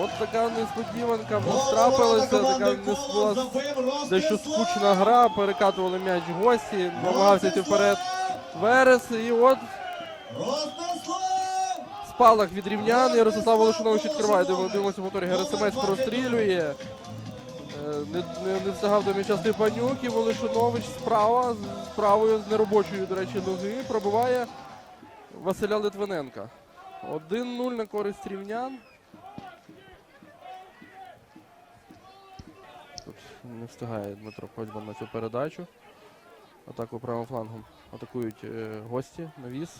От така несподіванка в нас трапилася, така несподіванка. Дещо скучна гра, перекатували м'яч гості, намагався йти вперед Верес, і от спалах від рівнян. І Ростислав Волошинович відкриває. Дивимо- Дивимося повторі. Герасимець прострілює. Е, Не, не, не встигав до м'яча Степанюк і Волошинович справа, з правою з неробочої, до речі, ноги пробиває Василя Литвиненка. 1-0 на користь рівнян. Не встигає Дмитро Козьман на цю передачу. Атаку правим флангом атакують е, гості. Навіс.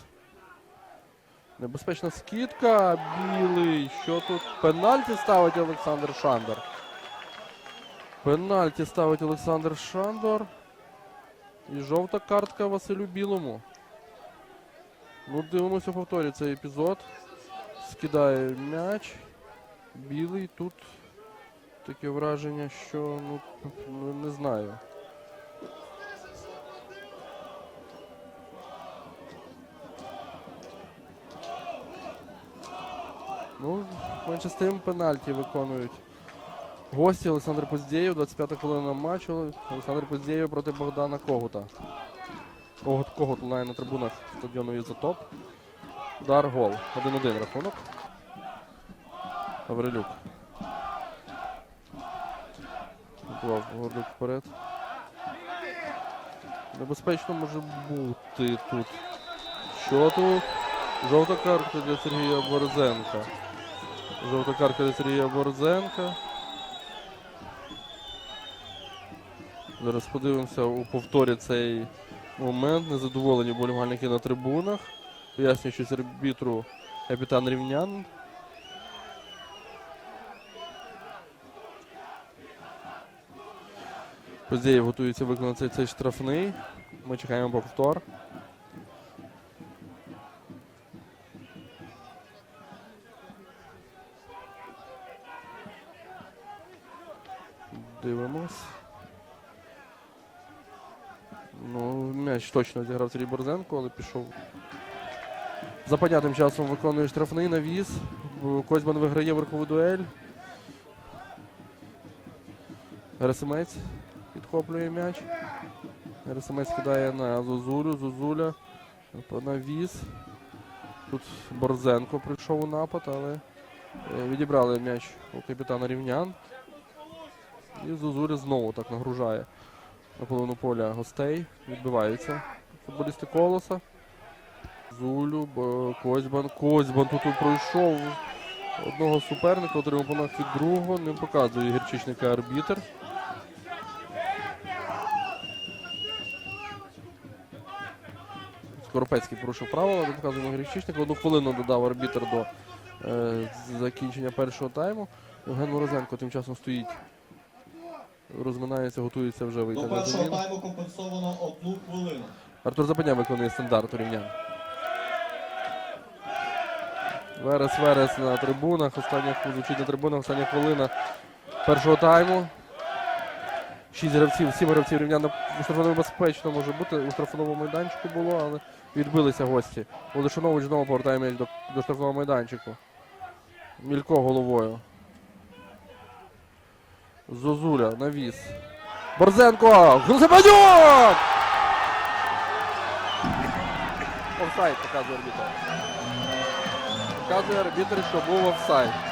Небезпечна скидка. Білий. Що тут? Пенальті ставить Олександр Шандор. Пенальті ставить Олександр Шандор. І жовта картка Василю Білому. Ну, дивимося повторі цей епізод. Скидає м'яч. Білий тут таке враження, що ну, ну не знаю. Ну, менше з тим пенальті виконують. Гості Олександр Поздєєв, 25 хвилина матчу. Олександр Поздєєв проти Богдана Когута. Когут, Когут лунає на трибунах стадіону Ізотоп. Удар гол. 1-1 рахунок. Гаврилюк. Готував Гордик вперед. Небезпечно може бути тут. Що тут? Жовта картка для Сергія Борзенка. Жовта картка для Сергія Борзенка. Зараз подивимося у повторі цей момент. Незадоволені болівальники на трибунах. Пояснюю, що арбітру капітан Рівнян. Поздєєв готується виконати цей, штрафний. Ми чекаємо повтор. Дивимось. Ну, м'яч точно зіграв Сергій Борзенко, але пішов. За тим часом виконує штрафний навіс. Козьман виграє верхову дуель. Герасимець підхоплює м'яч. Герасимець кидає на Зозулю. Зозуля. Навіс. Тут Борзенко прийшов у напад, але е, відібрали м'яч у капітана рівнян. І Зозуля знову так нагружає на половину поля гостей. Відбиваються футболісти колоса. Зулю, Козьбан. Козьбан тут пройшов одного суперника, отримав понад від другого. Не показує гірчичника арбітер. Скоропецький порушив правила, не показуємо гірчичника. Одну хвилину додав арбітер до е, закінчення першого тайму. Євген Морозенко тим часом стоїть. Розминається, готується вже вийти До на першого заміну. тайму компенсовано одну хвилину. Артур Западня виконує стандарт у рівнян. Верес Верес на трибунах. Остання звучить на трибунах. Остання хвилина першого тайму. Шість гравців, сім гравців рівнян у штрафному безпечно може бути. У штрафному майданчику було, але відбилися гості. Олешанович знову повертає м'яч до, до штрафного майданчику. Мілько головою. Зозуля, навіс. Борзенко! Гулсебанюк! Офсайд показує арбітр. Показує арбітр, що був офсайд.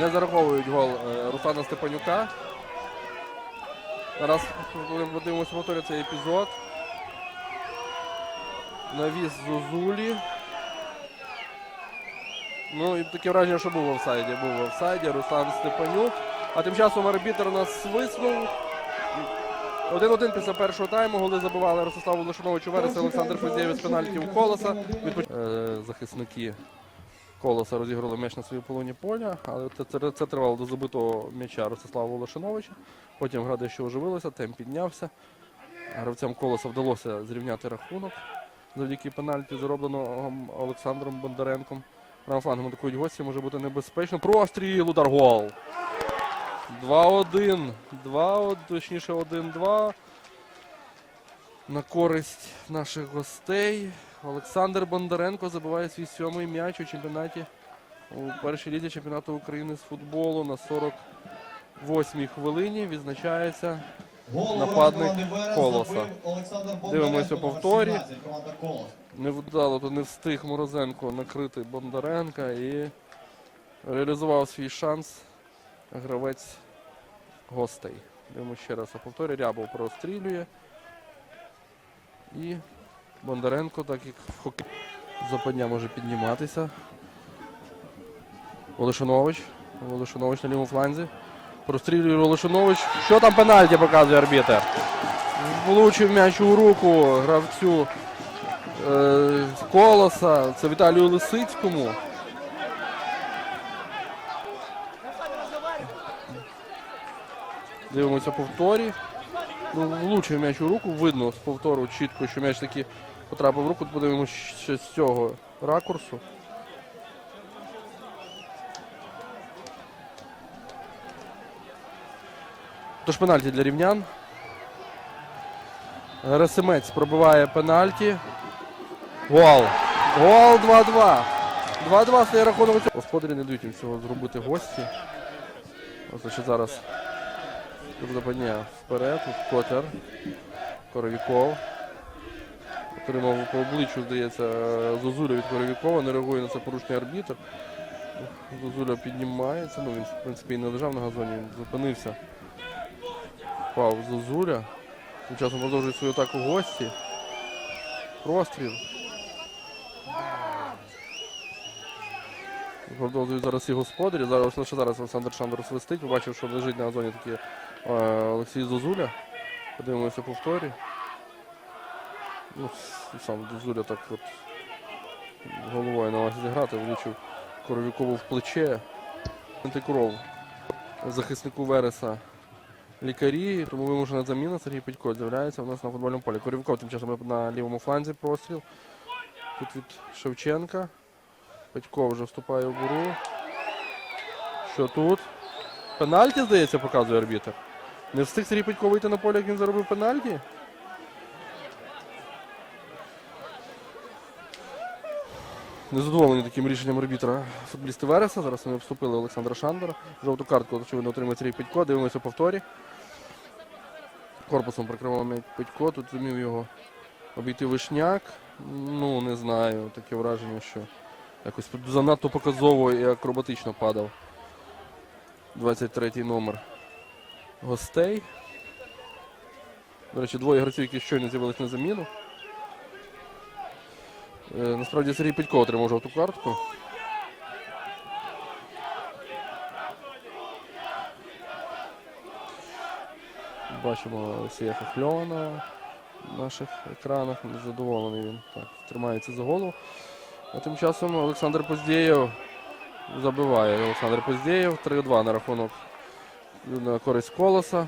Не зараховують гол е, Руслана Степанюка. Зараз подивимося повторю цей епізод. Навіс Зузулі. Ну і таке враження, що був в офсайді. Був в офсайді Руслан Степанюк. А тим часом арбітр у нас свиснув. 1-1 після першого тайму. Голи забивали Ростиславу Лошановичу Верес, Олександр Федєєв з пенальтів колоса. Відпоч- Е, Захисники колоса розіграли м'яч на своїй полоні поля, але це, це, тривало до забитого м'яча Ростислава Волошиновича. Потім гра дещо оживилася, темп піднявся. Гравцям колоса вдалося зрівняти рахунок завдяки пенальті, заробленого Олександром Бондаренком. Правим флангом атакують гості, може бути небезпечно. Простріл, удар гол. 2-1. 2, точніше 1-2. На користь наших гостей. Олександр Бондаренко забиває свій сьомий м'яч у чемпіонаті у першій лізі чемпіонату України з футболу на 48-й хвилині відзначається Нападник Колоса. Дивимося номер повторі. 17, команда Колос. Невдало то не встиг Морозенко накрити Бондаренка і реалізував свій шанс гравець гостей. Дивимося ще раз у повторі. Рябов прострілює. І Бондаренко, так як в хокей западня може підніматися. Волошинович. Волошинович на лівому фланзі. Прострілює Волошинович. Що там пенальті показує арбітер? Влучив м'яч у руку гравцю е, колоса. Це Віталію Лисицькому. Дивимося повторі. Ну, влучив м'яч у руку, видно з повтору чітко, що м'яч таки потрапив в руку. Подивимося ще з цього ракурсу. Тож пенальті для рівнян. Герасимець пробиває пенальті. Гол. Гол 2-2. 2-2 стає рахунок. Господарі не дають їм цього зробити гості. Ось значить зараз тут западня вперед. Котер. Коровіков. Отримав по обличчю, здається, Зозуля від Коровікова. Не реагує на це порушний арбітр. Зозуля піднімається. Ну, він, в принципі, і не лежав на газоні, він зупинився. Впав Зозуля. Тим часом продовжує свою атаку гості. Простріл. Продовжують зараз і господарі. Зараз лише зараз Олександр Шандер свистить. Побачив, що лежить на газоні такий е, Олексій Зозуля. Подивимося повторі. Ну, сам Зозуля так от головою намагався зіграти, влучив Коровікову в плече. Антикров захиснику Вереса лікарі, тому вимушена заміна. Сергій Петько з'являється у нас на футбольному полі. Корівков тим часом на лівому фланзі простріл. Тут від Шевченка. Петько вже вступає в гру. Що тут? Пенальті, здається, показує арбітр. Не встиг Сергій Петько вийти на поле, як він заробив пенальті. Незадоволені таким рішенням арбітра футболісти Вереса. Зараз вони обступили Олександра Шандера. Жовту картку, очевидно, отримує Сергій Петько. Дивимося повторі. Корпусом прикривав м'яч Петько. Тут зумів його обійти вишняк. Ну, не знаю. Таке враження, що якось занадто показово і акробатично падав. 23-й номер гостей. До речі, двоє гравців, які щойно з'явились на заміну. Е, Насправді Сергій Петько отримав жовту картку. Бачимо Олексія Хохльова на наших екранах. Незадоволений він так, тримається за голову. А тим часом Олександр Поздєєв забиває. Олександр Поздєєв 3-2 на рахунок на користь колоса.